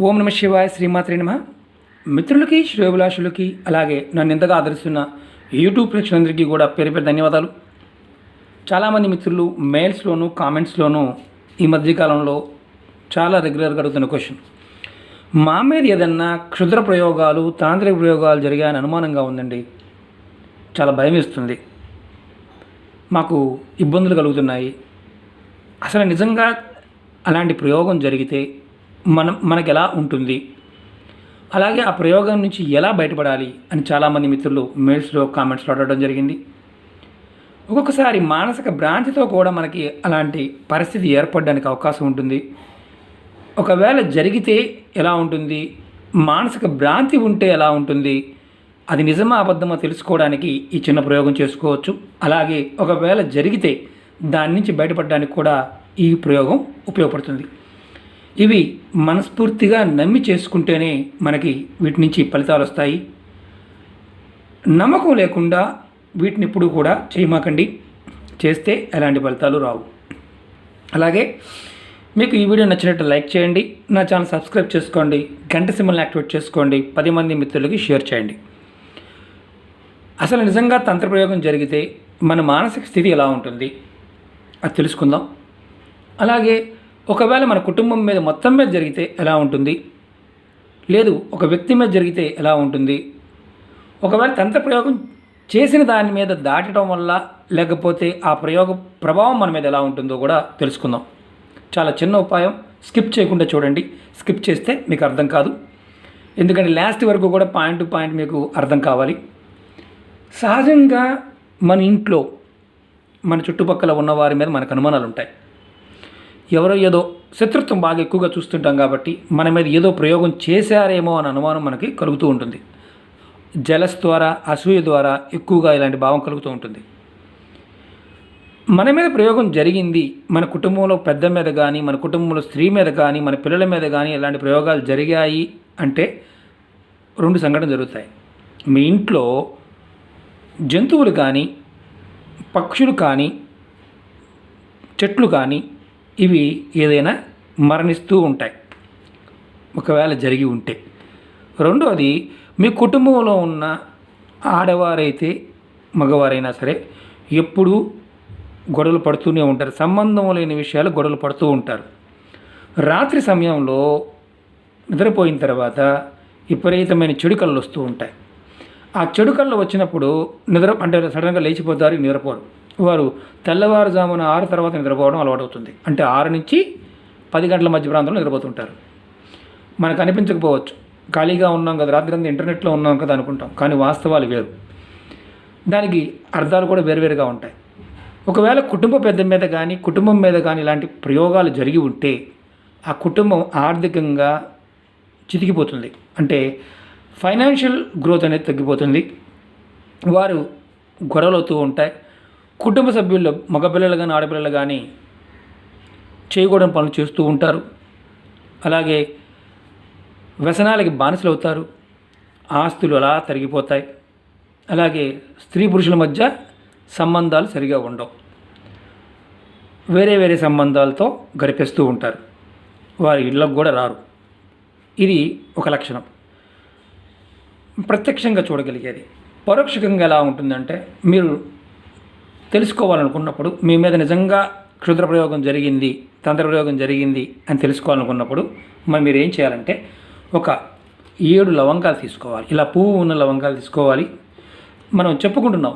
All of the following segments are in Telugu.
ఓం నమ శివాయ శ్రీమాత్రి నమ. మిత్రులకి శ్రేభిలాషులకి అలాగే నన్ను ఎంతగా ఆదరిస్తున్న యూట్యూబ్ ప్రేక్షకులందరికీ కూడా పేరు పేరు ధన్యవాదాలు. చాలామంది మిత్రులు మెయిల్స్లోనూ కామెంట్స్లోనూ ఈ మధ్యకాలంలో చాలా రెగ్యులర్గా అడుగుతున్న క్వశ్చన్. మా మీద ఏదన్నా క్షుద్ర ప్రయోగాలు తాంత్రిక ప్రయోగాలు జరిగాయని అనుమానంగా ఉందండి. చాలా భయం వేస్తుంది. మాకు ఇబ్బందులు కలుగుతున్నాయి. అసలు నిజంగా అలాంటి ప్రయోగం జరిగితే మనం మనకు ఎలా ఉంటుంది? అలాగే ఆ ప్రయోగం నుంచి ఎలా బయటపడాలి? అని చాలామంది మిత్రులు మెయిల్స్లో కామెంట్స్లో అడగడం జరిగింది. ఒక్కొక్కసారి మానసిక భ్రాంతితో కూడా మనకి అలాంటి పరిస్థితి ఏర్పడడానికి అవకాశం ఉంటుంది. ఒకవేళ జరిగితే ఎలా ఉంటుంది? మానసిక భ్రాంతి ఉంటే ఎలా ఉంటుంది? అది నిజమా అబద్ధమా తెలుసుకోవడానికి ఈ చిన్న ప్రయోగం చేసుకోవచ్చు. అలాగే ఒకవేళ జరిగితే దాని నుంచి బయటపడడానికి కూడా ఈ ప్రయోగం ఉపయోగపడుతుంది. ఇవి మనస్ఫూర్తిగా నమ్మి చేసుకుంటేనే మనకి వీటి నుంచి ఫలితాలు వస్తాయి. నమ్మకం లేకుండా వీటిని ఇప్పుడు కూడా చేయమాకండి. చేస్తే ఎలాంటి ఫలితాలు రావు. అలాగే మీకు ఈ వీడియో నచ్చినట్టు లైక్ చేయండి. నా ఛానల్ సబ్స్క్రైబ్ చేసుకోండి. గంట సింబల్ని యాక్టివేట్ చేసుకోండి. పది మంది మిత్రులకి షేర్ చేయండి. అసలు నిజంగా తంత్రప్రయోగం జరిగితే మన మానసిక స్థితి ఎలా ఉంటుంది? అది తెలుసుకుందాం. అలాగే ఒకవేళ మన కుటుంబం మీద మొత్తం మీద జరిగితే ఎలా ఉంటుంది? లేదు ఒక వ్యక్తి మీద జరిగితే ఎలా ఉంటుంది? ఒకవేళ తంత్ర ప్రయోగం చేసిన దాని మీద దాటడం వల్ల లేకపోతే ఆ ప్రయోగ ప్రభావం మన మీద ఎలా ఉంటుందో కూడా తెలుసుకుందాం. చాలా చిన్న ఉపాయం. స్కిప్ చేయకుండా చూడండి. స్కిప్ చేస్తే మీకు అర్థం కాదు. ఎందుకంటే లాస్ట్ వరకు కూడా పాయింట్ టు పాయింట్ మీకు అర్థం కావాలి. సహజంగా మన ఇంట్లో మన చుట్టుపక్కల ఉన్న వారి మీద మనకు అనుమానాలు ఉంటాయి ఎవరో ఏదో శత్రుత్వం బాగా ఎక్కువగా చూస్తుంటాం కాబట్టి మన మీద ఏదో ప్రయోగం చేశారేమో అనే అనుమానం మనకి కలుగుతూ ఉంటుంది. జలస్ ద్వారా అసూయ ద్వారా ఎక్కువగా ఇలాంటి భావం కలుగుతూ ఉంటుంది. మన మీద ప్రయోగం జరిగింది మన కుటుంబంలో పెద్ద మీద కానీ మన కుటుంబంలో స్త్రీ మీద కానీ మన పిల్లల మీద కానీ ఇలాంటి ప్రయోగాలు జరిగాయి అంటే రెండు సంఘటనలు జరుగుతాయి. మీ ఇంట్లో జంతువులు కానీ పక్షులు కానీ చెట్లు కానీ ఇవి ఏదైనా మరణిస్తూ ఉంటాయి. ఒకవేళ జరిగి ఉంటే. రెండవది మీ కుటుంబంలో ఉన్న ఆడవారైతే మగవారైనా సరే ఎప్పుడూ గొడవలు పడుతూనే ఉంటారు. సంబంధం లేని విషయాలు గొడవలు పడుతూ ఉంటారు. రాత్రి సమయంలో నిద్రపోయిన తర్వాత విపరీతమైన చెడు కళ్ళు వస్తూ ఉంటాయి. ఆ చెడు కళ్ళు వచ్చినప్పుడు నిద్ర అంటే సడన్గా లేచిపోతారు నిద్రపోరు. వారు తెల్లవారుజామున ఆరు తర్వాత నిద్రపోవడం అలవాటవుతుంది. అంటే ఆరు నుంచి పది గంటల మధ్య ప్రాంతంలో నిద్రపోతుంటారు. మనకు అనిపించకపోవచ్చు. ఖాళీగా ఉన్నాం కదా రాత్రి అంతా ఇంటర్నెట్లో ఉన్నాం కదా అనుకుంటాం. కానీ వాస్తవాలు వేరు. దానికి అర్థాలు కూడా వేరువేరుగా ఉంటాయి. ఒకవేళ కుటుంబ పెద్ద మీద కానీ కుటుంబం మీద కానీ ఇలాంటి ప్రయోగాలు జరిగి ఉంటే ఆ కుటుంబం ఆర్థికంగా చితికిపోతుంది. అంటే ఫైనాన్షియల్ గ్రోత్ అనేది తగ్గిపోతుంది. వారు గొడవలు అవుతూ ఉంటాయి. కుటుంబ సభ్యుల్లో మగపిల్లలు కానీ ఆడపిల్లలు కానీ చేయకూడని పనులు చేస్తూ ఉంటారు. అలాగే వ్యసనాలకి బానిసలు అవుతారు. ఆస్తులు అలా తరిగిపోతాయి. అలాగే స్త్రీ పురుషుల మధ్య సంబంధాలు సరిగా ఉండవు. వేరే వేరే సంబంధాలతో గడిపేస్తూ ఉంటారు. వారి ఇళ్ళకు కూడా రారు. ఇది ఒక లక్షణం. ప్రత్యక్షంగా చూడగలిగేది. పరోక్షకంగా ఎలా ఉంటుందంటే మీరు తెలుసుకోవాలనుకున్నప్పుడు మీ మీద నిజంగా క్షుద్ర ప్రయోగం జరిగింది తంత్ర ప్రయోగం జరిగింది అని తెలుసుకోవాలనుకున్నప్పుడు మరి మీరు ఏం చేయాలంటే ఒక ఏడు లవంగాలు తీసుకోవాలి. ఇలా పువ్వు ఉన్న లవంగాలు తీసుకోవాలి. మనం చెప్పుకుంటున్నాం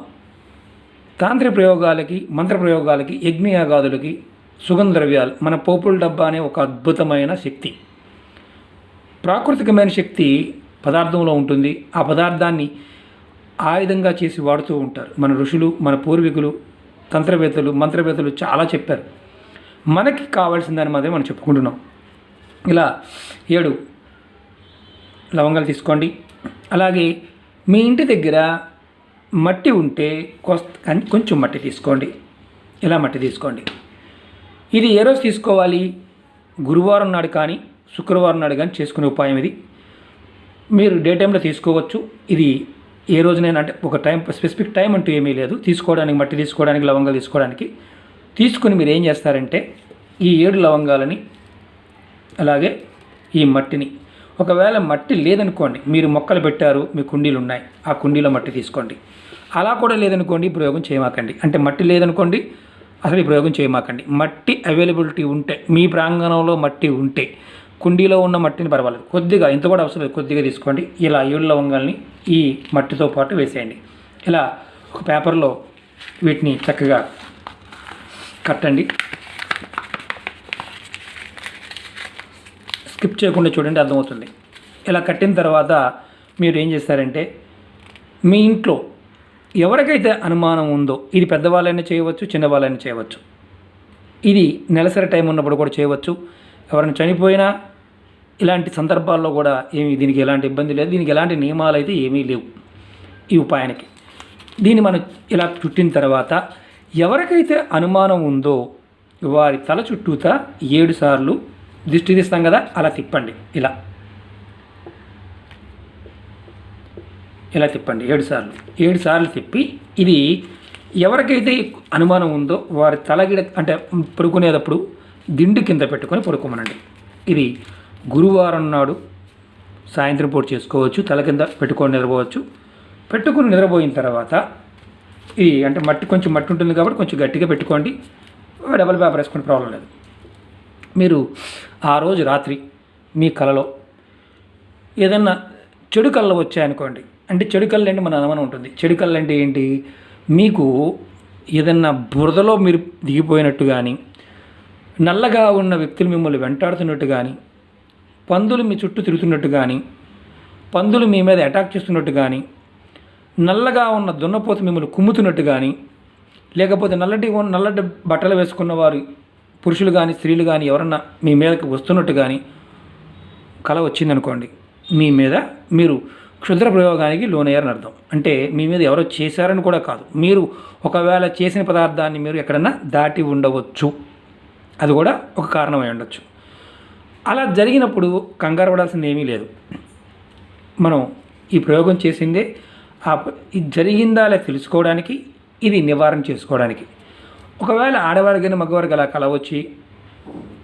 తాంత్రిక ప్రయోగాలకి మంత్ర ప్రయోగాలకి యజ్ఞయాగాదులకి సుగంధ ద్రవ్యాలు మన పోపుల డబ్బా అనే ఒక అద్భుతమైన శక్తి. ప్రాకృతికమైన శక్తి పదార్థంలో ఉంటుంది. ఆ పదార్థాన్ని ఆయుధంగా చేసి వాడుతూ ఉంటారు. మన ఋషులు మన పూర్వీకులు తంత్రవేత్తలు మంత్రవేత్తలు చాలా చెప్పారు. మనకి కావాల్సిందని మాత్రమే మనం చెప్పుకుంటున్నాం. ఇలా ఏడు లవంగాలు తీసుకోండి. అలాగే మీ ఇంటి దగ్గర మట్టి ఉంటే కొస్త కొంచెం మట్టి తీసుకోండి. ఇలా మట్టి తీసుకోండి? ఇది ఏ రోజు తీసుకోవాలి? గురువారం నాడు కానీ శుక్రవారం నాడు కానీ చేసుకునే ఉపాయం ఇది. మీరు డే టైంలో తీసుకోవచ్చు. ఇది ఏ రోజునైనా అంటే ఒక టైం స్పెసిఫిక్ టైం అంటూ ఏమీ లేదు. తీసుకోవడానికి మట్టి తీసుకోవడానికి లవంగాలు తీసుకోవడానికి. తీసుకుని మీరు ఏం చేస్తారంటే ఈ ఏడు లవంగాలని అలాగే ఈ మట్టిని. ఒకవేళ మట్టి లేదనుకోండి మీరు మొక్కలు పెట్టారు మీ కుండీలు ఉన్నాయి ఆ కుండీలో మట్టి తీసుకోండి. అలా కూడా లేదనుకోండి ప్రయోగం చేయమాకండి. అంటే మట్టి లేదనుకోండి అసలు ఈ ప్రయోగం చేయమాకండి. మట్టి అవైలబిలిటీ ఉంటే మీ ప్రాంగణంలో మట్టి ఉంటే కుండీలో ఉన్న మట్టిని పర్వాలేదు. కొద్దిగా ఇంత కూడా అవసరం లేదు. కొద్దిగా తీసుకోండి. ఇలా ఏడు లవంగాల్ని ఈ మట్టితో పాటు వేసేయండి. ఇలా ఒక పేపర్లో వీటిని చక్కగా కట్టండి. స్కిప్ చేయకుండా చూడండి అర్థమవుతుంది. ఇలా కట్టిన తర్వాత మీరు ఏం చేస్తారంటే మీ ఇంట్లో ఎవరికైతే అనుమానం ఉందో ఇది పెద్దవాళ్ళైనా చేయవచ్చు చిన్నవాళ్ళైనా చేయవచ్చు. ఇది నెలసరి టైం ఉన్నప్పుడు కూడా చేయవచ్చు. ఎవరైనా చనిపోయినా ఇలాంటి సందర్భాల్లో కూడా ఏమి దీనికి ఎలాంటి ఇబ్బంది లేదు. దీనికి ఎలాంటి నియమాలు అయితే ఏమీ లేవు ఈ ఉపాయానికి. దీన్ని మనం ఇలా చుట్టిన తర్వాత ఎవరికైతే అనుమానం ఉందో వారి తల చుట్టూత ఏడు సార్లు దిష్టి తీస్తాం కదా అలా తిప్పండి. ఇలా. ఇలా తిప్పండి. ఏడు సార్లు. ఏడు సార్లు తిప్పి ఇది ఎవరికైతే అనుమానం ఉందో వారి తలగిడ అంటే పడుకునేటప్పుడు దిండు కింద పెట్టుకొని పడుకోమనండి. ఇది గురువారం నాడు సాయంత్రం పూట చేసుకోవచ్చు తల కింద పెట్టుకొని నిద్రపోవచ్చు. పెట్టుకుని నిద్రపోయిన తర్వాత ఇది అంటే మట్టి కొంచెం మట్టి ఉంటుంది కాబట్టి కొంచెం గట్టిగా పెట్టుకోండి. డబల్ పేపర్ వేసుకునే ప్రాబ్లం లేదు. మీరు ఆ రోజు రాత్రి మీ కలలో ఏదన్నా చెడు కళ్ళు వచ్చాయనుకోండి. అంటే చెడు కళ్ళు అంటే మన అనుమానం ఉంటుంది. చెడు కళ్ళు అంటే ఏంటి? మీకు ఏదన్నా బురదలో మీరు దిగిపోయినట్టు కానీ నల్లగా ఉన్న వ్యక్తులు మిమ్మల్ని వెంటాడుతున్నట్టు కానీ పందులు మీ చుట్టూ తిరుగుతున్నట్టు కానీ పందులు మీ మీద అటాక్ చేస్తున్నట్టు కానీ నల్లగా ఉన్న దున్నపోత మిమ్మల్ని కుమ్ముతున్నట్టు కానీ లేకపోతే నల్లటి ఉన్న- నల్లటి బట్టలు వేసుకున్న వారు పురుషులు కానీ స్త్రీలు కానీ ఎవరన్నా మీ మీదకి వస్తున్నట్టు కానీ కళ వచ్చిందనుకోండి మీ మీద మీరు క్షుద్ర ప్రయోగానికి లోనయ్యారని అర్థం. అంటే మీ మీద ఎవరో చేశారని కూడా కాదు. మీరు ఒకవేళ చేసిన పదార్థాన్ని మీరు ఎక్కడన్నా దాటి ఉండవచ్చు. అది కూడా ఒక కారణమై ఉండొచ్చు. అలా జరిగినప్పుడు కంగారు పడాల్సింది ఏమీ లేదు. మనం ఈ ప్రయోగం చేసిందే ఆ ఇది జరిగిందా అలా తెలుసుకోవడానికి ఇది నివారణ చేసుకోవడానికి. ఒకవేళ ఆడవారికైనా మగవారికి అలా కలవచ్చి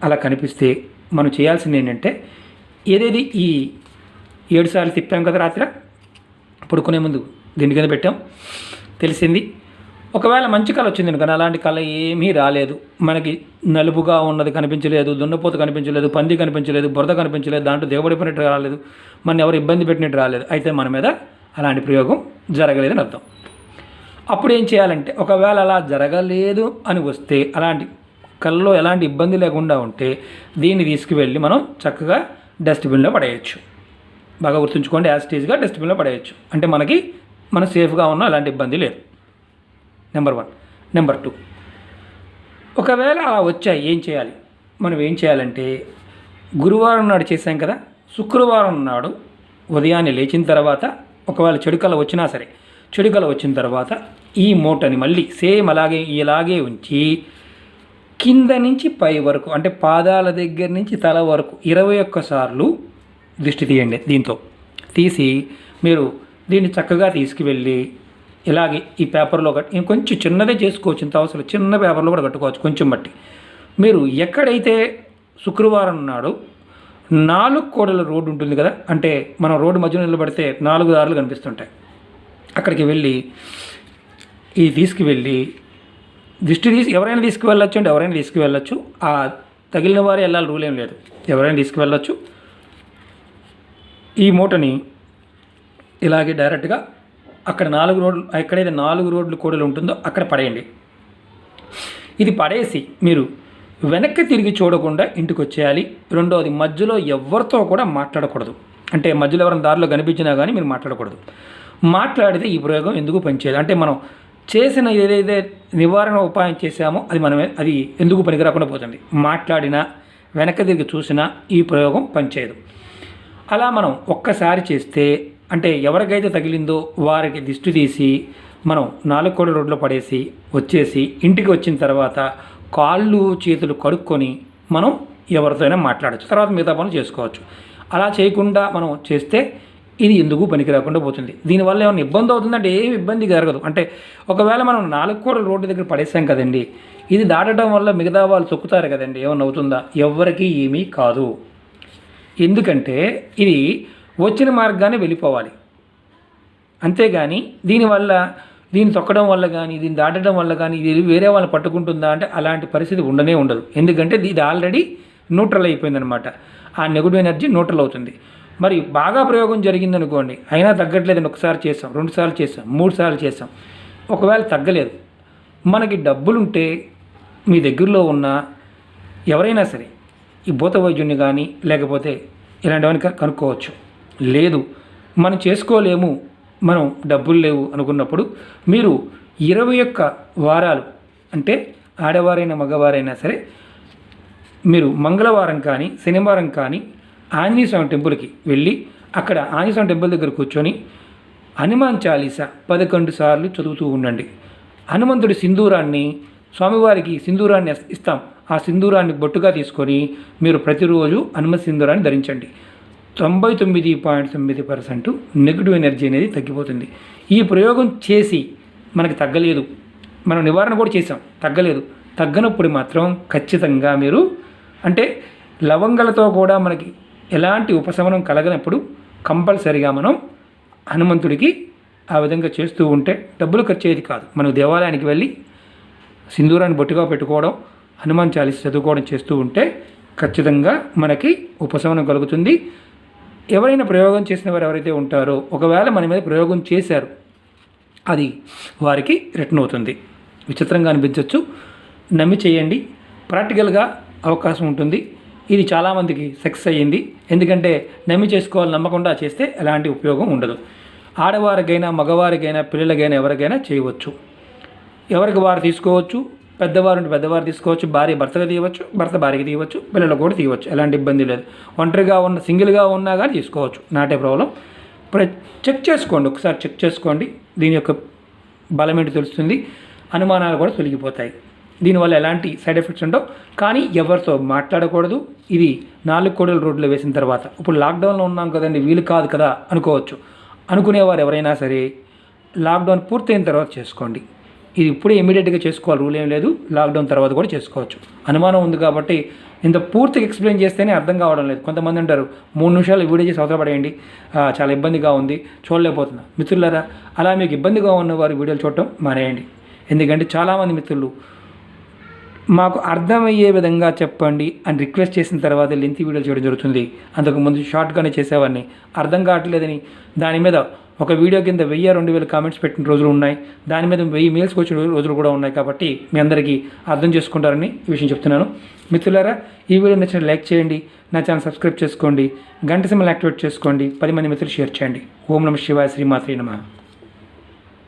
అలా కనిపిస్తే మనం చేయాల్సింది ఏంటంటే ఏదేది ఈ ఏడు సార్లు తిప్పాం కదా రాత్రి పడుకునే ముందు దీని కింద పెట్టాం. తెలిసింది ఒకవేళ మంచి కళ వచ్చింది కానీ అలాంటి కళ ఏమీ రాలేదు. మనకి నలుపుగా ఉన్నది కనిపించలేదు దున్నపోత కనిపించలేదు పంది కనిపించలేదు బురద కనిపించలేదు దాంట్లో దిగబడిపోయినట్టు రాలేదు మన ఎవరు ఇబ్బంది పెట్టినట్టు రాలేదు. అయితే మన మీద అలాంటి ప్రయోగం జరగలేదని అర్థం. అప్పుడు ఏం చేయాలంటే ఒకవేళ అలా జరగలేదు అని వస్తే అలాంటి కళ్ళలో ఎలాంటి ఇబ్బంది లేకుండా ఉంటే దీన్ని తీసుకువెళ్ళి మనం చక్కగా డస్ట్బిన్లో పడేయచ్చు. బాగా గుర్తుంచుకోండి యాజ్ స్టేజ్గా డస్ట్బిన్లో పడేయచ్చు. అంటే మనకి మనం సేఫ్గా ఉన్న అలాంటి ఇబ్బంది లేదు. Number one. Number two. ఒకవేళ అలా వచ్చాయి ఏం చేయాలి? మనం ఏం చేయాలంటే గురువారం నాడు చేసాం కదా శుక్రవారం నాడు ఉదయాన్నే లేచిన తర్వాత ఒకవేళ చెడుకల వచ్చినా సరే చెడుకల వచ్చిన తర్వాత ఈ మూటని మళ్ళీ సేమ్ అలాగే ఇలాగే ఉంచి కింద నుంచి పై వరకు అంటే పాదాల దగ్గర నుంచి తల వరకు ఇరవై ఒక్క సార్లు తీయండి దీంతో. తీసి మీరు దీన్ని చక్కగా తీసుకువెళ్ళి ఇలాగే ఈ పేపర్లో కట్టి ఇంకొంచెం చిన్నదే చేసుకోవచ్చు ఇంత అవసరం చిన్న పేపర్లో కూడా కట్టుకోవచ్చు కొంచెం బట్టి మీరు ఎక్కడైతే శుక్రవారం నాడు నాలుగు కోడల రోడ్డు ఉంటుంది కదా అంటే మనం రోడ్డు మధ్యలో నిలబడితే నాలుగు దారులు కనిపిస్తుంటాయి. అక్కడికి వెళ్ళి ఇది తీసుకువెళ్ళి దిష్టి తీసి ఎవరైనా తీసుకువెళ్ళొచ్చు అంటే ఎవరైనా తీసుకువెళ్ళొచ్చు. ఆ తగిలిన వారే వెళ్ళాలి రూల్ ఏం లేదు. ఎవరైనా తీసుకువెళ్ళొచ్చు. ఈ మూటని ఇలాగే డైరెక్ట్గా అక్కడ నాలుగు రోడ్లు ఎక్కడైతే నాలుగు రోడ్లు కూడలు ఉంటుందో అక్కడ పడేయండి. ఇది పడేసి మీరు వెనక్కి తిరిగి చూడకుండా ఇంటికి వచ్చేయాలి. రెండవది మధ్యలో ఎవరితో కూడా మాట్లాడకూడదు. అంటే మధ్యలో ఎవరైనా దారిలో కనిపించినా కానీ మీరు మాట్లాడకూడదు. మాట్లాడితే ఈ ప్రయోగం ఎందుకు పనిచేయదు? అంటే మనం చేసిన ఏదైతే నివారణ ఉపాయం చేశామో అది మనమే అది ఎందుకు పనికిరాకుండా పోతుంది? మాట్లాడినా వెనక్కి తిరిగి చూసినా ఈ ప్రయోగం పనిచేయదు. అలా మనం ఒక్కసారి చేస్తే అంటే ఎవరికైతే తగిలిందో వారికి దిష్టి తీసి మనం నాలుగు కోడి రోడ్లో పడేసి వచ్చేసి ఇంటికి వచ్చిన తర్వాత కాళ్ళు చేతులు కడుక్కొని మనం ఎవరితోనైనా మాట్లాడచ్చు. తర్వాత మిగతా పనులు చేసుకోవచ్చు. అలా చేయకుండా మనం చేస్తే ఇది ఎందుకు పనికి రాకుండా పోతుంది? దీనివల్ల ఏమైనా ఇబ్బంది అవుతుందంటే ఏమి ఇబ్బంది జరగదు అంటే ఒకవేళ మనం నాలుగు కోడల రోడ్డు దగ్గర పడేసాం కదండి ఇది దాటడం వల్ల మిగతా వాళ్ళు తొక్కుతారు కదండి ఏమన్నా అవుతుందా? ఎవ్వరికీ ఏమీ కాదు. ఎందుకంటే ఇది వచ్చిన మార్గాన్ని వెళ్ళిపోవాలి. అంతేగాని దీనివల్ల దీన్ని తొక్కడం వల్ల కానీ దీన్ని దాటడం వల్ల కానీ ఇది వేరే వాళ్ళని పట్టుకుంటుందా అంటే అలాంటి పరిస్థితి ఉండనే ఉండదు. ఎందుకంటే ఇది ఆల్రెడీ న్యూట్రల్ అయిపోయిందనమాట ఆ నెగిటివ్ ఎనర్జీ న్యూట్రల్ అవుతుంది. మరి బాగా ప్రయోగం జరిగిందనుకోండి అయినా తగ్గట్లేదని ఒకసారి చేసాం రెండు సార్లు చేసాం మూడు సార్లు చేసాం ఒకవేళ తగ్గలేదు. మనకి డబ్బులుంటే మీ దగ్గరలో ఉన్న ఎవరైనా సరే ఈ భూత వైద్యుని కానీ లేకపోతే ఇలాంటివన్నీ కనుక్కోవచ్చు. లేదు. మనం చేసుకోలేము. మనం డబ్బులు లేవు అనుకున్నప్పుడు మీరు ఇరవై ఒక్క వారాలు అంటే ఆడవారైనా మగవారైనా సరే మీరు మంగళవారం కానీ శనివారం కానీ ఆంజనేయ స్వామి టెంపుల్కి వెళ్ళి అక్కడ ఆంజనేయ స్వామి టెంపుల్ దగ్గర కూర్చొని హనుమాన్ చాలీస పదకొండు సార్లు చదువుతూ ఉండండి. హనుమంతుడి సింధూరాన్ని స్వామివారికి సింధూరాన్ని ఇస్తాం. ఆ సింధూరాన్ని బొట్టుగా తీసుకొని మీరు ప్రతిరోజు హనుమ సింధూరాన్ని ధరించండి. తొంభై తొమ్మిది పాయింట్ తొమ్మిది పర్సెంట్ నెగిటివ్ ఎనర్జీ అనేది తగ్గిపోతుంది. ఈ ప్రయోగం చేసి మనకి తగ్గలేదు. మనం నివారణ కూడా చేసాం తగ్గలేదు. తగ్గనప్పుడు మాత్రం ఖచ్చితంగా మీరు అంటే లవంగలతో కూడా మనకి ఎలాంటి ఉపశమనం కలగనప్పుడు కంపల్సరిగా మనం హనుమంతుడికి ఆ విధంగా చేస్తూ ఉంటే డబ్బులు ఖర్చు అయ్యేది కాదు. మనం దేవాలయానికి వెళ్ళి సింధూరాన్ని బొట్టుగా పెట్టుకోవడం హనుమాన్ చాలీస్ చదువుకోవడం చేస్తూ ఉంటే ఖచ్చితంగా మనకి ఉపశమనం కలుగుతుంది. ఎవరైనా ప్రయోగం చేసిన వారు ఎవరైతే ఉంటారో ఒకవేళ మన మీద ప్రయోగం చేశారు అది వారికి రిటర్న్ అవుతుంది. విచిత్రంగా అనిపించవచ్చు నమ్మి చేయండి. ప్రాక్టికల్గా అవకాశం ఉంటుంది. ఇది చాలామందికి సక్సెస్ అయ్యింది. ఎందుకంటే నమ్మి చేసుకోవాలి నమ్మకుండా చేస్తే ఎలాంటి ఉపయోగం ఉండదు. ఆడవారికైనా మగవారికైనా పిల్లలకైనా ఎవరికైనా చేయవచ్చు. ఎవరికి వారు తీసుకోవచ్చు? పెద్దవారు ఉంటే పెద్దవారు తీసుకోవచ్చు భార్య భర్తగా తీయవచ్చు భర్త భార్యకి తీయవచ్చు పిల్లలకు కూడా తీయవచ్చు ఎలాంటి ఇబ్బంది లేదు. ఒంటరిగా ఉన్న సింగిల్గా ఉన్నా కానీ తీసుకోవచ్చు నాటే ప్రాబ్లం ఇప్పుడు చెక్ చేసుకోండి ఒకసారి చెక్ చేసుకోండి. దీని యొక్క బలం ఏంటి తెలుస్తుంది అనుమానాలు కూడా తొలగిపోతాయి. దీనివల్ల ఎలాంటి సైడ్ ఎఫెక్ట్స్ ఉండవు. కానీ ఎవరితో మాట్లాడకూడదు. ఇది నాలుగు కోడల రోడ్లు వేసిన తర్వాత. ఇప్పుడు లాక్డౌన్లో ఉన్నాం కదండి వీలు కాదు కదా అనుకోవచ్చు. అనుకునేవారు ఎవరైనా సరే లాక్డౌన్ పూర్తయిన తర్వాత చేసుకోండి. ఇది ఇప్పుడే ఇమీడియట్గా చేసుకోవాలి. రూల్ ఏం లేదు. లాక్డౌన్ తర్వాత కూడా చేసుకోవచ్చు. అనుమానం ఉంది కాబట్టి ఇంత పూర్తిగా ఎక్స్ప్లెయిన్ చేస్తేనే అర్థం కావడం లేదు. కొంతమంది అంటారు మూడు నిమిషాలు వీడియో చేసి అవసరం పడేయండి. చాలా ఇబ్బందిగా ఉంది. చూడలేకపోతున్నా. మిత్రులారా అలా మీకు ఇబ్బందిగా ఉన్నవారు వీడియోలు చూడటం మానేయండి. ఎందుకంటే చాలామంది మిత్రులు మాకు అర్థమయ్యే విధంగా చెప్పండి అని రిక్వెస్ట్ చేసిన తర్వాత లెంత్ వీడియోలు చేయడం జరుగుతుంది. అంతకుముందు షార్ట్గానే చేసేవాడిని. అర్థం కావట్లేదని దాని మీద ఒక వీడియో కింద వెయ్యి రెండు వేల కామెంట్స్ పెట్టిన రోజులు ఉన్నాయి. దాని మీద వెయ్యి మెయిల్స్ వచ్చిన రోజులు కూడా ఉన్నాయి కాబట్టి మీ అందరికీ అర్థం చేసుకుంటారని ఈ విషయం చెప్తున్నాను. మిత్రులారా ఈ వీడియో నచ్చిన లైక్ చేయండి నా ఛానల్ సబ్స్క్రైబ్ చేసుకోండి గంట సింబల్ యాక్టివేట్ చేసుకోండి పది మంది మిత్రులు షేర్ చేయండి. ఓం నమ శివాయ శ్రీమాత్రి నమ.